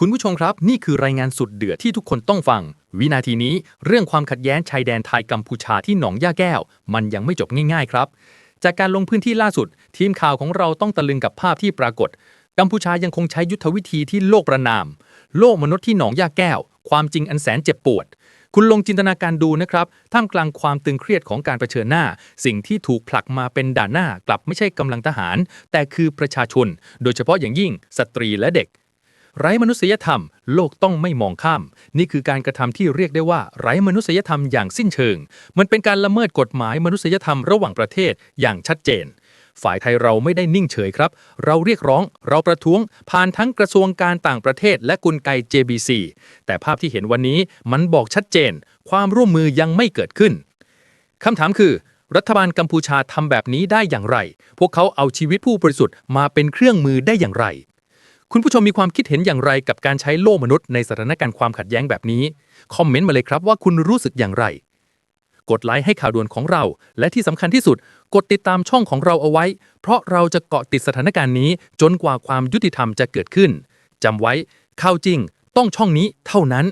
คุณผู้ชมครับ นี่คือรายงานสุดเดือดที่ทุกคนต้องฟัง วินาทีนี้เรื่องความขัดแย้งชายแดนไทยกัมพูชาที่หนองย่าแก้ว มันยังไม่จบง่ายๆ ครับ จากการลงพื้นที่ล่าสุด ทีมข่าวของเราต้องตะลึงกับภาพที่ปรากฏ กัมพูชายังคงใช้ยุทธวิธีที่โลกประนาม โลกมนุษย์ที่หนองย่าแก้ว ความจริงอันแสนเจ็บปวด คุณลองจินตนาการดูนะครับท่ามกลางความตึงเครียดของการเผชิญหน้า สิ่งที่ถูกผลักมาเป็นด่านหน้ากลับไม่ใช่กำลังทหาร แต่คือประชาชน โดยเฉพาะอย่างยิ่งสตรีและเด็ก ไร้มนุษยธรรม โลกต้องไม่มองข้าม นี่คือการกระทำที่เรียกได้ว่า ไร้มนุษยธรรมอย่างสิ้นเชิง มันเป็นการละเมิดกฎหมายมนุษยธรรมระหว่างประเทศอย่างชัดเจน ฝ่ายไทยเราไม่ได้นิ่งเฉยครับ เราเรียกร้อง เราประท้วง ผ่านทั้งกระทรวงการต่างประเทศ และกลไก JBC แต่ภาพที่เห็นวันนี้มันบอกชัดเจน ความร่วมมือยังไม่เกิดขึ้นคำถามคือรัฐบาลกัมพูชาทำแบบนี้ได้อย่างไร พวกเขาเอาชีวิตผู้บริสุทธิ์มาเป็นเครื่องมือได้อย่างไร คุณผู้ชมมีความคิดเห็นอย่างไรกับการใช้โล่มนุษย์ในสถานการณ์ความขัดแย้งแบบนี้ คอมเมนต์มาเลยครับว่าคุณรู้สึกอย่างไร กดไลค์ให้ข่าวด่วนของเรา และที่สำคัญที่สุด กดติดตามช่องของเราเอาไว้ เพราะเราจะเกาะติดสถานการณ์นี้ จนกว่าความยุติธรรมจะเกิดขึ้นจำไว้ข่าวจริง ต้องช่องนี้เท่านั้น